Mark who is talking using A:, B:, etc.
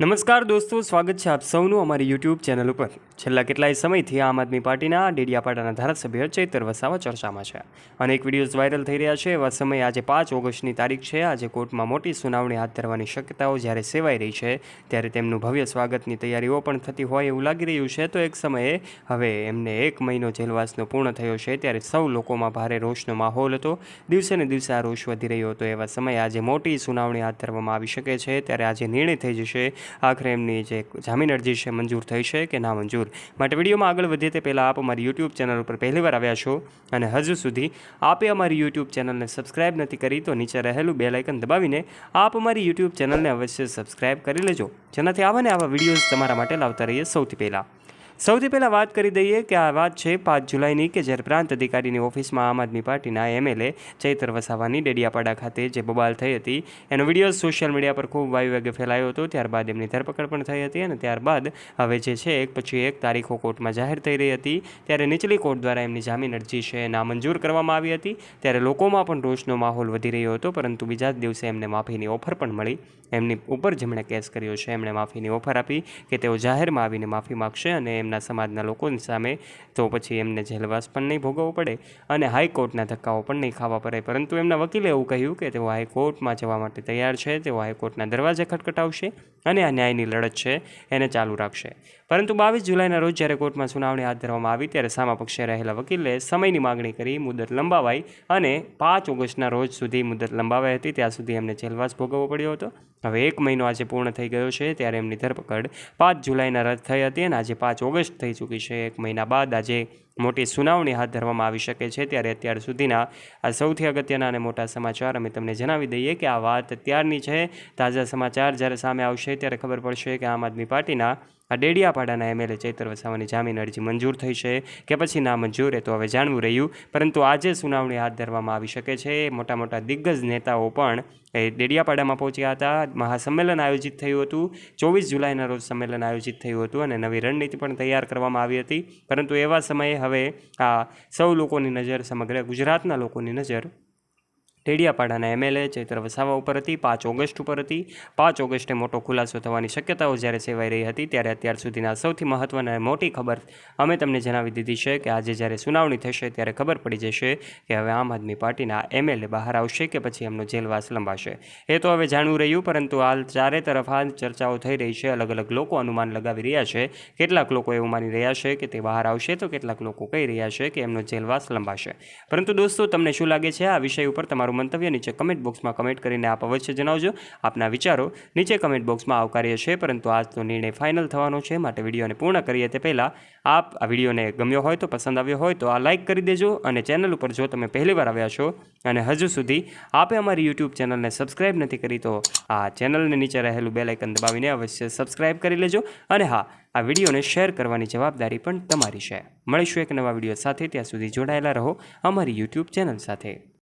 A: નમસ્કાર દોસ્તો, સ્વાગત છે આપ સૌનું અમારી યુટ્યુબ ચેનલ ઉપર. છેલ્લા કેટલાય સમયથી આમ આદમી પાર્ટીના ડેડિયાપાડાના ધારાસભ્ય ચૈતર વસાવા ચર્ચામાં છે. અનેક વિડીયોઝ વાયરલ થઈ રહ્યા છે. એવા સમયે આજે પાંચ ઓગસ્ટની તારીખ છે. આજે કોર્ટમાં મોટી સુનાવણી હાથ ધરવાની શક્યતાઓ જ્યારે સેવાઈ રહી છે, ત્યારે તેમનું ભવ્ય સ્વાગતની તૈયારીઓ પણ થતી હોય એવું લાગી રહ્યું છે. તો એક સમયે હવે એમને એક મહિનો જેલવાસનો પૂર્ણ થયો છે, ત્યારે સૌ લોકોમાં ભારે રોષનો માહોલ હતો. દિવસે ને દિવસે આ રોષ વધી રહ્યો હતો. એવા સમયે આજે મોટી સુનાવણી હાથ ધરવામાં આવી શકે છે. ત્યારે આજે નિર્ણય થઈ જશે આખરે એમની જે જામીન અરજી છે મંજૂર થઈ છે કે ના મંજૂર? માટે વિડીયોમાં આગળ વધીએ તે પહેલાં આપ અમારી યુટ્યુબ ચેનલ ઉપર પહેલીવાર આવ્યા છો અને હજુ સુધી આપે અમારી યુટ્યુબ ચેનલને સબસ્ક્રાઇબ નથી કરી તો નીચે રહેલું બે લાઇકન દબાવીને આપ અમારી યુટ્યુબ ચેનલને અવશ્ય સબસ્ક્રાઇબ કરી લેજો. જેનાથી આવા ને આવા વિડીયોઝ તમારા માટે લાવતા રહીએ સૌથી પહેલાં. સૌથી પહેલાં વાત કરી દઈએ કે આ વાત છે પાંચ જુલાઈની કે જ્યારે પ્રાંત અધિકારીની ઓફિસમાં આમ આદમી પાર્ટીના એમએલએ ચૈતર વસાવાની ડેડિયાપાડા ખાતે જે બબાલ થઈ હતી. એનો વીડિયો સોશિયલ મીડિયા પર ખૂબ વાયુ વેગે ફેલાયો હતો. ત્યારબાદ એમની ધરપકડ પણ થઈ હતી અને ત્યારબાદ હવે જે છે એક પછી એક તારીખો કોર્ટમાં જાહેર થઈ રહી હતી. ત્યારે નીચલી કોર્ટ દ્વારા એમની જામીન અરજી છે નામંજૂર કરવામાં આવી હતી. ત્યારે લોકોમાં પણ રોષનો માહોલ વધી રહ્યો હતો, પરંતુ બીજા જ દિવસે એમને માફીની ઓફર પણ મળી. એમની ઉપર જેમણે કેસ કર્યો છે, એમણે માફીની ઓફર આપી કે તેઓ જાહેરમાં આવીને માફી માગશે અને એમના સમાજના લોકોની સામે તો પછી એમને જેલવાસ પણ નહીં ભોગવવો પડે અને હાઈકોર્ટના ધક્કાઓ પણ નહીં ખાવા પડે. પરંતુ એમના વકીલે એવું કહ્યું કે તેઓ હાઈકોર્ટમાં જવા માટે તૈયાર છે, તેઓ હાઈકોર્ટના દરવાજે ખટખટાવશે અને આ ન્યાયની લડત છે, એને ચાલુ રાખશે. પરંતુ બાવીસ જુલાઈના રોજ જ્યારે કોર્ટમાં સુનાવણી હાથ ધરવામાં આવી ત્યારે સામા પક્ષે રહેલા વકીલે સમયની માગણી કરી મુદત લંબાવાઈ અને પાંચ ઓગસ્ટના રોજ સુધી મુદત લંબાવાઈ હતી. ત્યાં સુધી એમને જેલવાસ ભોગવવો પડ્યો હતો. હવે એક મહિનો આજે પૂર્ણ થઈ ગયો છે, ત્યારે એમની ધરપકડ પાંચ જુલાઈના રદ થઈ હતી અને આજે પાંચ ઓગસ્ટ થઈ ચૂકી છે. એક મહિના બાદ આજે મોટી સુનાવણી હાથ ધરવામાં આવી શકે છે, ત્યારે અત્યાર સુધીના આ સૌથી અગત્યના અને મોટા સમાચાર અમે તમને જણાવી દઈએ કે આ વાત અત્યારની છે, તાજા સમાચાર જ્યારે સામે આવશે ત્યારે ખબર પડશે કે આમ આદમી પાર્ટીના આ ડેડિયાપાડાના એમએલએ ચૈતર વસાવાની જામીન અરજી મંજૂર થઈ છે, કે પછી ના મંજૂર એ તો હવે જાણવું રહ્યું, પરંતુ આજે સુનાવણી હાથ ધરવામાં આવી શકે છે, મોટા મોટા દિગ્ગજ નેતાઓ પણ એ ડેડિયાપાડામાં પહોંચ્યા હતા, મહાસંમેલન આયોજિત થયું હતું, ચોવીસ જુલાઈના રોજ સંમેલન આયોજિત થયું હતું અને નવી રણનીતિ પણ તૈયાર કરવામાં આવી હતી, પરંતુ એવા સમયે હવે આ સૌ લોકોની નજર સમગ્ર ગુજરાતના લોકોની નજર ડેડિયાપાડાના એમએલએ ચૈત્ર વસાવા ઉપર હતી, પાંચ ઓગસ્ટ ઉપર હતી. પાંચ ઓગસ્ટે મોટો ખુલાસો થવાની શક્યતાઓ જ્યારે સેવાઈ રહી હતી, ત્યારે અત્યાર સુધીના સૌથી મહત્ત્વની મોટી ખબર અમે તમને જણાવી દીધી છે કે આજે જ્યારે સુનાવણી થશે ત્યારે ખબર પડી જશે કે હવે આમ આદમી પાર્ટીના એમએલએ બહાર આવશે કે પછી એમનો જેલવાસ લંબાશે. એ તો હવે જાણવું રહ્યું, પરંતુ હાલ ચારે તરફ આ ચર્ચાઓ થઈ રહી છે. અલગ અલગ લોકો અનુમાન લગાવી રહ્યા છે. કેટલાક લોકો એવું માની રહ્યા છે કે તે બહાર આવશે તો કેટલાક લોકો કહી રહ્યા છે કે એમનો જેલવાસ લંબાશે. પરંતુ દોસ્તો, તમને શું લાગે છે? આ વિષય ઉપર તમારું મંતવ્ય નીચે કમેન્ટ બોક્સમાં કમેન્ટ કરીને આપ અવશ્ય જણાવજો. આપના વિચારો નીચે કમેન્ટ બોક્સમાં આવકાર્ય છે, પરંતુ આજનો નિર્ણય ફાઇનલ થવાનો છે. માટે વિડીયોને પૂર્ણ કરીએ તે પહેલાં આપ આ વિડીયોને ગમ્યો હોય તો પસંદ આવ્યો હોય તો આ લાઇક કરી દેજો અને ચેનલ ઉપર જો તમે પહેલીવાર આવ્યા છો અને હજુ સુધી આપે અમારી યુટ્યુબ ચેનલને સબસ્ક્રાઇબ નથી કરી, તો આ ચેનલને નીચે રહેલું બેલ આઇકન દબાવીને અવશ્ય સબસ્ક્રાઇબ કરી લેજો. અને હા, આ વિડીયોને શેર કરવાની જવાબદારી પણ તમારી છે. મળીશું એક નવા વીડિયો સાથે, ત્યાં સુધી જોડાયેલા રહો અમારી યુટ્યુબ ચેનલ સાથે.